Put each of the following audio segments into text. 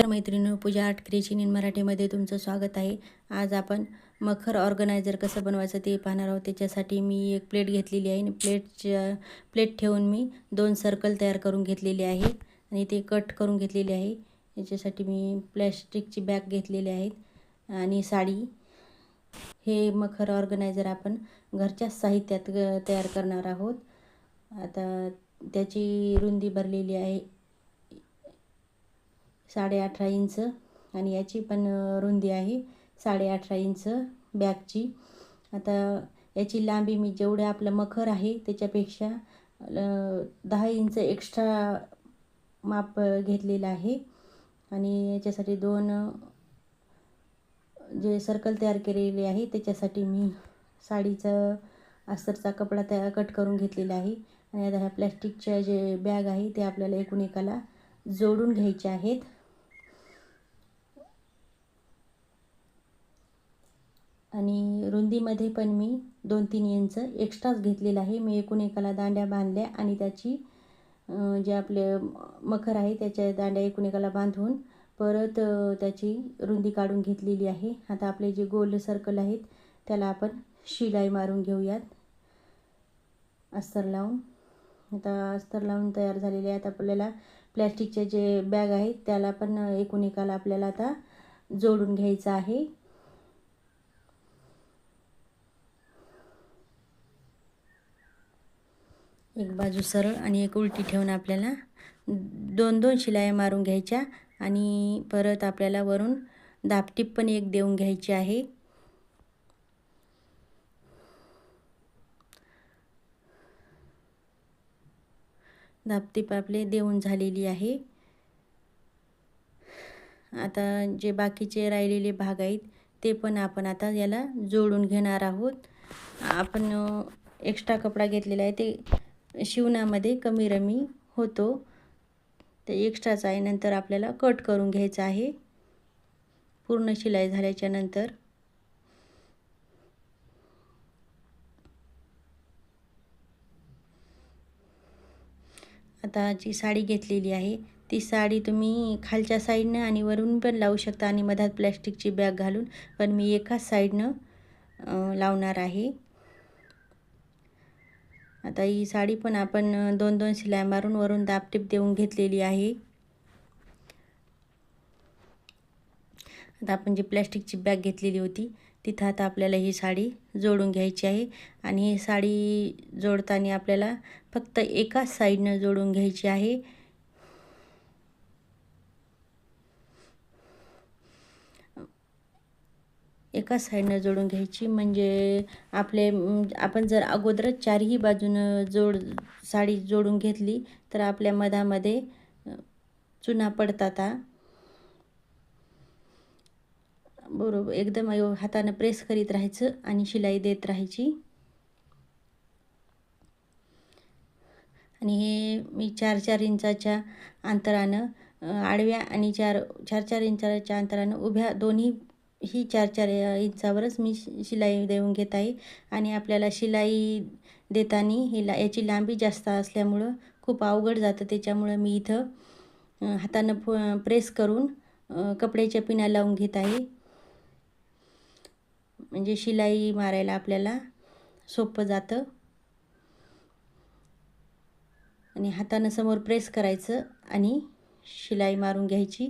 पण मैत्रिणी पूजा art creation in मराठीमध्ये तुमचं स्वागत आहे. आज आपण मखर ऑर्गनायझर कसं बनवायचं ते पाहणार आहोत. त्याच्यासाठी मी एक प्लेट घेतलेली आहे आणि प्लेटच्या प्लेट ठेवून मी दोन सर्कल तयार करून घेतलेले आहे आणि ते कट करून घेतलेले आहे. याच्यासाठी मी प्लॅस्टिकची बॅग घेतलेली आहेत आणि साडी. हे मखर ऑर्गनायझर आपण घरच्याच साहित्यात ग तयार करणार आहोत. आता त्याची रुंदी भरलेली आहे. साडे अठरा इंच आणि याची पण रुंदी आहे साडे अठरा इंच बॅगची आता याची लांबी मी जेवढं आपलं मखर आहे त्याच्यापेक्षा दहा इंच एक्स्ट्रा माप घेतलेलं आहे. आणि याच्यासाठी दोन जे सर्कल तयार केलेले आहे त्याच्यासाठी मी साडीचं अस्तरचा कपडा त्या कट करून घेतलेला आहे. आणि आता ह्या प्लॅस्टिकच्या जे बॅग आहे ते आपल्याला एकूण एकाला जोडून घ्यायचे आहेत. आणि रुंदीमध्ये पण मी दोन तीन इंच एक्स्ट्राच घेतलेलं आहे. मी एकूण एकाला दांड्या बांधल्या आणि त्याची जे आपले मखर आहे त्याच्या दांड्या एकूण एकाला बांधून परत त्याची रुंदी काढून घेतलेली आहे. आता आपले जे गोल सर्कल आहेत त्याला आपण शिलाई मारून घेऊयात. अस्तर लावून. आता अस्तर लावून तयार झालेले आहेत. आपल्याला प्लॅस्टिकचे जे बॅग आहेत त्याला पण एकूण एकाला आपल्याला आता जोडून घ्यायचं आहे. एक बाजू सरळ आणि एक उलटी ठेवून आपल्याला दोन दोन शिलाया मारून घ्यायच्या आणि परत आपल्याला वरून दापटीप पण एक देऊन घ्यायची आहे. दापटीप आपले देऊन झालेली आहे. आता जे बाकीचे राहिलेले भाग आहेत ते पण आपण आता याला जोडून घेणार आहोत. आपण एक्स्ट्रा कपडा घेतलेला आहे ते शिवणामध्ये कमी रमी होतो. ते एक्स्ट्राच आहे. नंतर आपल्याला कट करून घ्यायचं आहे. पूर्ण शिलाई झाल्याच्यानंतर. आता जी साडी घेतलेली आहे ती साडी तुम्ही खालच्या साईडनं आणि वरून पण लावू शकता. आणि मधात प्लॅस्टिकची बॅग घालून. पण मी एकाच साईडनं लावणार आहे. आता ही साडी पण आपण दोन दोन शिलाई मारून वरून दापटीप देऊन घेतलेली आहे. आता आपण जी प्लॅस्टिकची बॅग घेतलेली होती तिथं आता आपल्याला ही साडी जोडून घ्यायची आहे. आणि ही साडी जोडताना आपल्याला फक्त एकाच साईडनं जोडून घ्यायची आहे. एका साईडनं जोडून घ्यायची. म्हणजे आपले आपण जर अगोदरच चारही बाजूनं जोड साडी जोडून घेतली तर आपल्या मधामध्ये चुना पडतात बरोबर. एकदम हातानं प्रेस करीत राहायचं आणि शिलाई देत राहायची. आणि हे मी चार चार इंचाच्या अंतरानं आडव्या आणि चार चार चार इंचाच्या अंतरानं उभ्या दोन्ही ही चार चार इंचावरच मी शिलाई देऊन घेत आहे. आणि आपल्याला शिलाई देताना ही ला याची लांबी जास्त असल्यामुळं खूप अवघड जातं. त्याच्यामुळं मी इथं हातानं प्रेस करून कपड्याच्या पिना लावून घेत आहे. म्हणजे शिलाई मारायला आपल्याला सोपं जातं. आणि हातानं समोर प्रेस करायचं आणि शिलाई मारून घ्यायची.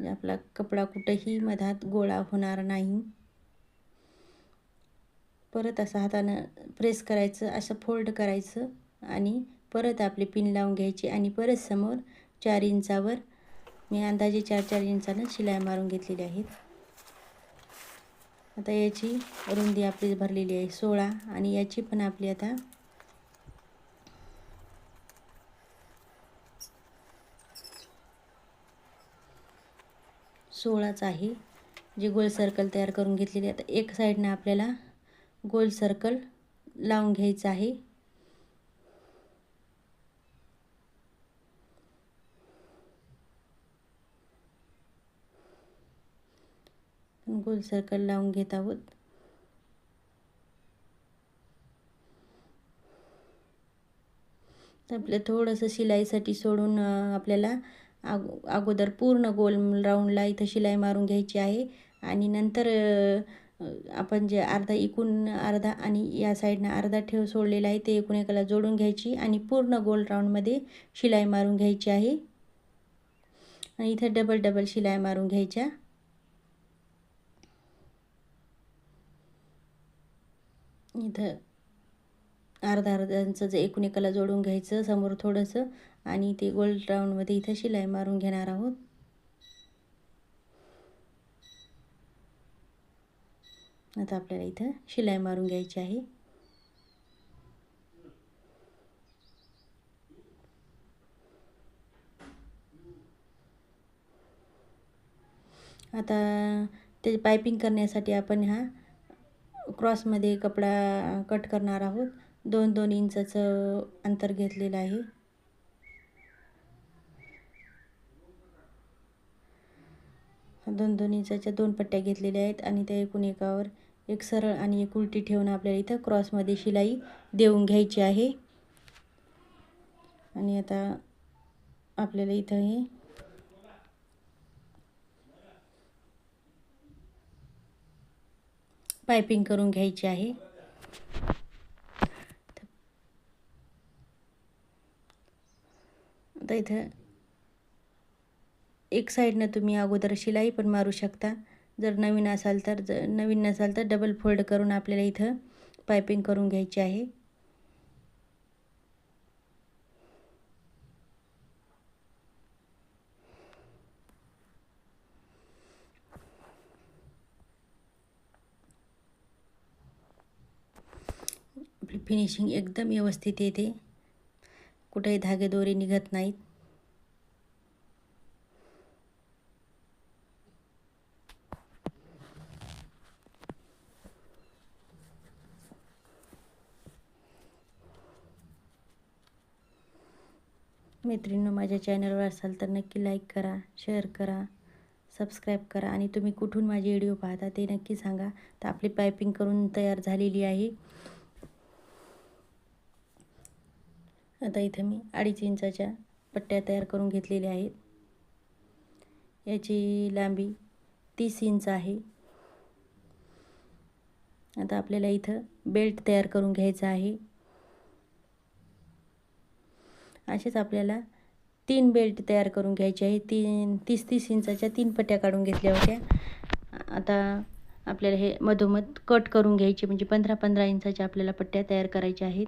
म्हणजे आपला कपडा कुठंही मधात गोळा होणार नाही. परत असं हातानं प्रेस करायचं असं फोल्ड करायचं आणि परत आपली पिन लावून घ्यायची आणि परत समोर चार इंचावर मी अंदाजे चार चार इंचानं शिलाई मारून घेतलेली आहेत. आता याची रुंदी आपली भरलेली आहे सोळा आणि याची पण आपली आता सोळाच आहे. जे गोल सर्कल तयार करून घेतलेले आता एक साईडनं आपल्याला गोल सर्कल लावून घ्यायचं आहे. गोल सर्कल लावून घेत आहोत. तर आपलं थोडंसं शिलाईसाठी सोडून आपल्याला अगो अगोदर पूर्ण गोल राऊंडला इथं शिलाई मारून घ्यायची आहे. आणि नंतर आपण जे अर्धा इकून अर्धा आणि या साईडनं अर्धा ठेव सोडलेला आहे ते एकूण एकाला जोडून घ्यायची आणि पूर्ण गोल राऊंडमध्ये शिलाई मारून घ्यायची आहे. आणि इथं डबल डबल शिलाई मारून घ्यायच्या. इथं अर्धा अर्ध्यांचं जे एकूण एकाला जोडून घ्यायचं समोर थोडंसं आणि ते गोल राऊंडमध्ये इथं शिलाई मारून घेणार आहोत. आता आपल्याला इथं शिलाई मारून घ्यायची आहे. आता ते पायपिंग करण्यासाठी आपण हा क्रॉसमध्ये कपडा कट करणार आहोत. दोन दोन इंचाचं अंतर घेतलेलं आहे. दोन दोन इंचाच्या दोन पट्ट्या घेतलेल्या आहेत आणि त्या एकूण एकावर एक सरळ आणि एक उलटी ठेवून आपल्याला इथं क्रॉसमध्ये शिलाई देऊन घ्यायची आहे. आणि आता आपल्याला इथं हे पायपिंग करून घ्यायची आहे. आता इथं. एक साईडनं तुम्ही अगोदर शिलाई पण मारू शकता. जर नवीन असाल तर जर नवीन नसाल तर डबल फोल्ड करून आपल्याला इथं पायपिंग करून घ्यायची आहे. आपली फिनिशिंग एकदम व्यवस्थित येते. कुठेही धागेदोरे निघत नाहीत. मैत्रिणींनो माझ्या चॅनलवर असाल तर नक्की लाईक करा शेअर करा सबस्क्राईब करा आणि तुम्ही कुठून माझे व्हिडिओ पाहता ते नक्की सांगा. तर आपली पायपिंग करून तयार झालेली आहे. आता इथं मी अडीच इंचाच्या पट्ट्या तयार करून घेतलेल्या आहेत. याची लांबी तीस इंच आहे. आता आपल्याला इथं बेल्ट तयार करून घ्यायचा आहे. असेच आपल्याला तीन बेल्ट तयार करून घ्यायचे आहे तीन तीस तीस इंचाच्या तीन पट्ट्या काढून घेतल्या होत्या. आता आपल्याला हे मधोमध कट करून घ्यायचे म्हणजे पंधरा पंधरा इंचाच्या आपल्याला पट्ट्या तयार करायच्या आहेत.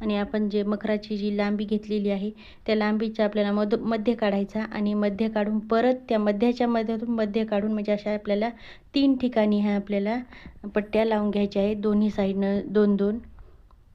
आणि आपण जे मखराची जी लांबी घेतलेली आहे त्या लांबीचा आपल्याला मध मध्य काढायचा आणि मध्य काढून परत त्या मध्याच्या मध्यातून मध्य काढून म्हणजे अशा आपल्याला तीन ठिकाणी ह्या आपल्याला पट्ट्या लावून घ्यायच्या आहेत. दोन्ही साईडनं दोन दोन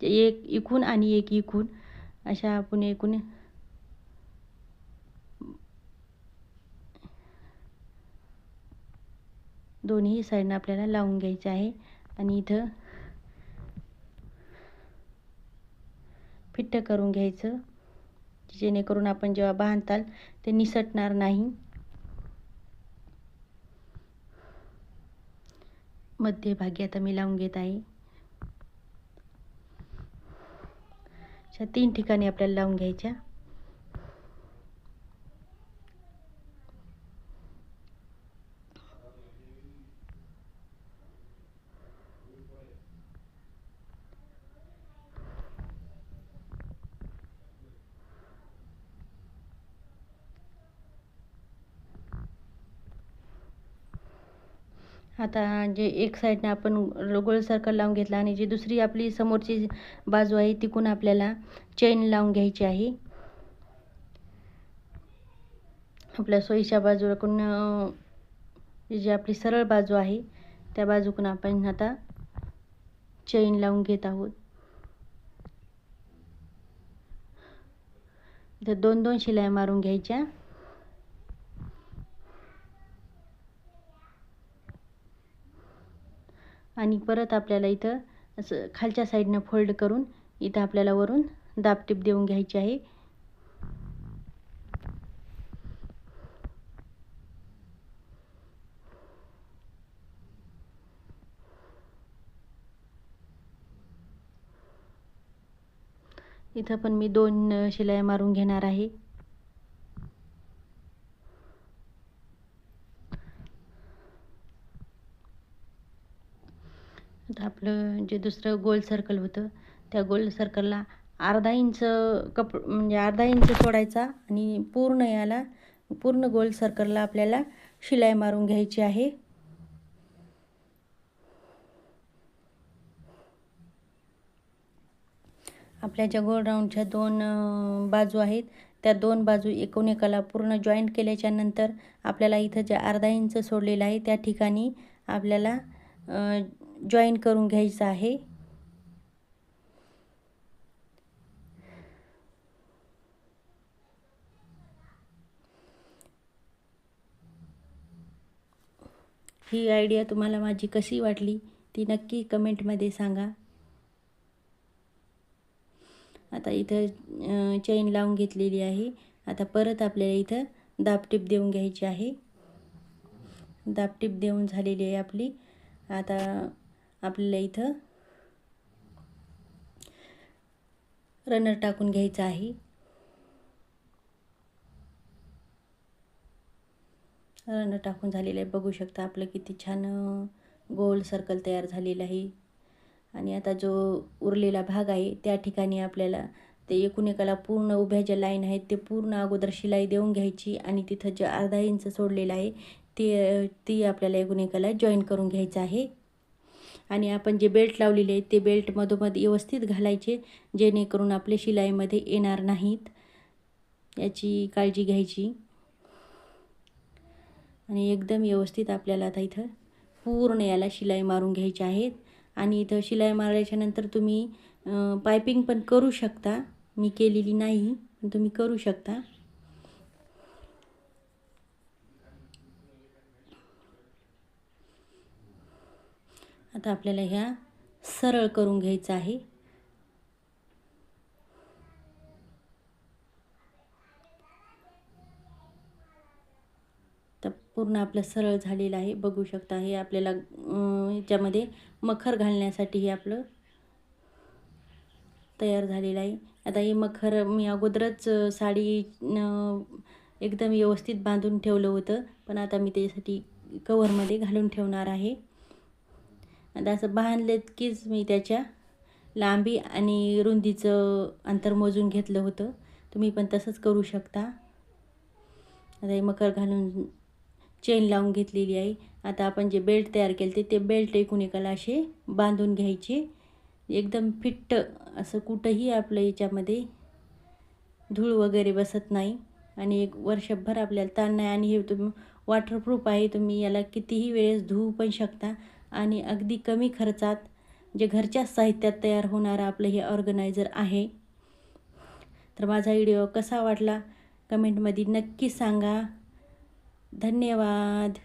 एक इकून आणि एक इकून. अशा आपण एकूण दोन्ही साईडनं आपल्याला लावून घ्यायचं आहे. आणि इथं फिट्ट करून घ्यायचं. जेणेकरून आपण जेव्हा बांधताल ते निसटणार नाही. मध्यभागी आता मी लावून घेत आहे. अशा तीन ठिकाणी आपल्याला लावून घ्यायच्या. आता जे एक साईडने आपण गोल सर्कल लावून घेतला आणि जी दुसरी आपली समोरची बाजू आहे तिकून आपल्याला चेन लावून घ्यायची आहे. आपल्या सोयीच्या बाजूकडून जी आपली सरळ बाजू आहे त्या बाजूकडून आपण आता चेन लावून घेत आहोत. इथं दोन दोन शिलाई मारून घ्यायच्या. आणि परत आपल्याला इथं असं खालच्या साईडनं फोल्ड करून इथं आपल्याला वरून दाबटीप देऊन घ्यायची आहे. इथं पण मी दोन शिलाई मारून घेणार आहे. आता आपलं जे दुसरं गोल सर्कल होतं त्या गोल सर्कलला अर्धा इंच कप म्हणजे अर्धा इंच सोडायचा आणि पूर्ण याला पूर्ण गोल सर्कलला आपल्याला शिलाई मारून घ्यायची आहे. आपल्या ज्या गोल राऊंडच्या दोन बाजू आहेत त्या दोन बाजू एकूण एकाला पूर्ण जॉईंट केल्याच्यानंतर आपल्याला इथं जे अर्धा इंच सोडलेलं आहे त्या ठिकाणी आपल्याला जॉईन करून घ्यायचं आहे. ही आयडिया तुम्हाला माझी कशी वाटली ती नक्की कमेंटमध्ये सांगा. आता इथं चेन लावून घेतलेली आहे. आता परत आपल्याला इथं दाबटीप देऊन घ्यायची आहे. दाबटीप देऊन झालेली आहे आपली. आता आपल्याला इथं रनर टाकून घ्यायचं आहे. रनर टाकून झालेलं आहे. बघू शकता आपलं किती छान गोल सर्कल तयार झालेलं आहे. आणि आता जो उरलेला भाग आहे त्या ठिकाणी आपल्याला ते एकूण एकाला पूर्ण उभ्या ज्या लाईन आहेत ते पूर्ण अगोदर शिलाई देऊन घ्यायची आणि तिथं जे अर्धा इंच सोडलेलं आहे ते ती आपल्याला एकूण एकाला जॉईन करून घ्यायचं आहे. आणि आपण जे बेल्ट लावलेले आहेत ते बेल्ट मधोमध व्यवस्थित घालायचे जेणेकरून आपले शिलाईमध्ये येणार नाहीत. याची काळजी घ्यायची. आणि एकदम व्यवस्थित आपल्याला आता इथं पूर्ण याला शिलाई मारून घ्यायची आहेत. आणि इथं शिलाई मारल्याच्या नंतर तुम्ही पायपिंग पण करू शकता. मी केलेली नाही पण तुम्ही करू शकता. आता आपल्याला ह्या सरळ करून घ्यायचं आहे. तर पूर्ण आपलं सरळ झालेलं आहे. बघू शकता हे आपल्याला याच्यामध्ये मखर घालण्यासाठी हे आपलं तयार झालेलं आहे. आता हे मखर मी अगोदरच साडी एकदम व्यवस्थित बांधून ठेवलं होतं. पण आता मी त्याच्यासाठी कवरमध्ये घालून ठेवणार आहे. आता असं बांधलेत कीच मी त्याच्या. लांबी आणि रुंदीचं अंतर मोजून घेतलं होतं. तुम्ही पण तसंच करू शकता. आता हे मकर घालून चेन लावून घेतलेली आहे. आता आपण जे बेल्ट तयार केले ते बेल्ट एकूण एकाला असे बांधून घ्यायचे. एकदम फिट्ट असं कुठंही आपलं याच्यामध्ये धूळ वगैरे बसत नाही. आणि एक वर्षभर आपल्याला ताण नाही. आणि हे तुम्ही वॉटरप्रूफ आहे. तुम्ही याला कितीही वेळेस धुवू पण शकता. आणि अगदी कमी खर्चात जे घरच्या साहित्यात तयार होणारं आपलं हे ऑर्गनायझर आहे. तर माझा व्हिडिओ कसा वाटला? कमेंटमध्ये नक्की सांगा. धन्यवाद.